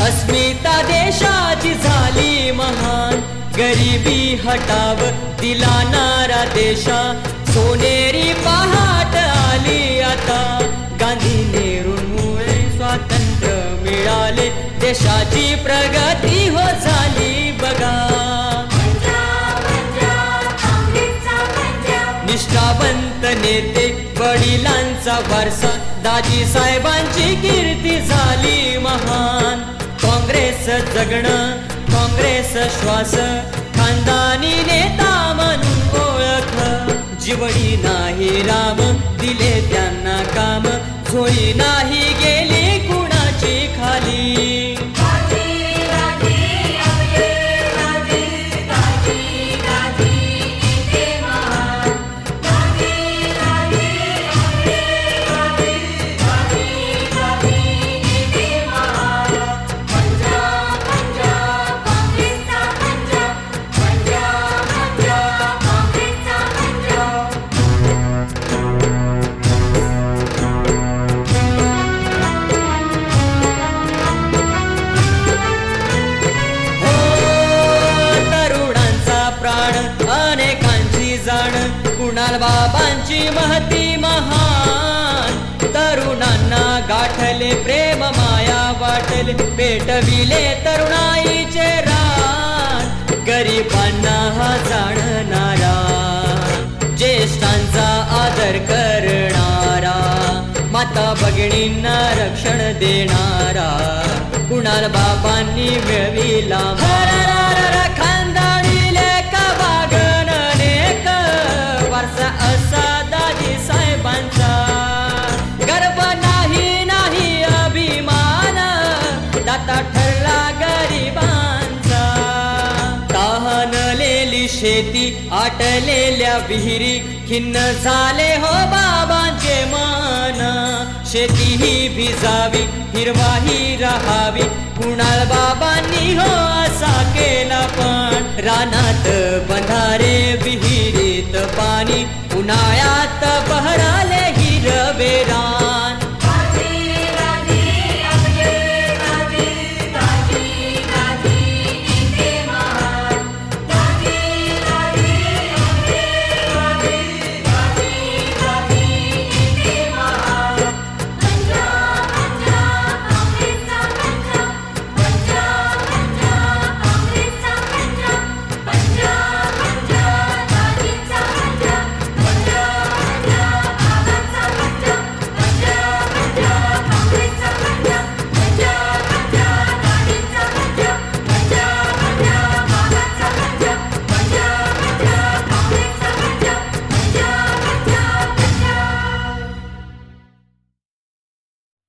अस्मिता देशाची झाली महान. गरिबी हटाव दिला नारा देशा सोनेरी पहाट आली आता. गांधी नेहरूंमुळे स्वातंत्र्य मिळाले देशाची प्रगती हो झाली बघा. निष्ठावंत नेते वडिलांचा वारसा दाजी साहेबांची कीर्ती. जगणं काँग्रेस श्वास खानदानी नेता म्हणून ओळख. जीवडी नाही राम दिले त्यांना काम झोळी नाही जाण. कुणाल बाबांची महती महान. तरुणांना गाठले प्रेम माया वाटले. पेटविले तरुणाईचे रान. गरिबांना हा जाणणारा. ज्येष्ठांचा आदर करणारा. माता भगिनींना रक्षण देणारा. कुणाल बाबांनी मिळविला शेती आटलेल्या विहिरी खिन्न झाले हो बाबांचे मन. शेती ही भिजावी हिरवाही राहावी. कुणाल बाबांनी हो असा केला पण. रानात बंधारे विहिरीत पाणी उन्हाळ्यात बहराले